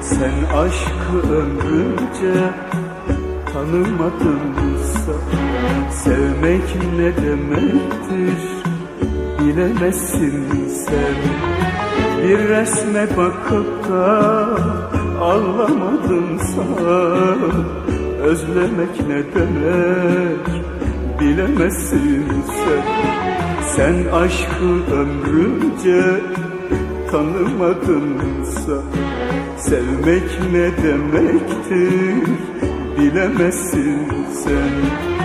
Sen aşkı ömrünce tanımadınsa Sevmek ne demektir bilemezsin sen. Bir resme bakıp da ağlamadınsa Özlemek ne demek? Bilemezsin sen. Sen aşkı ömrünce tanımadınsa Sevmek ne demektir? Bilemezsin sen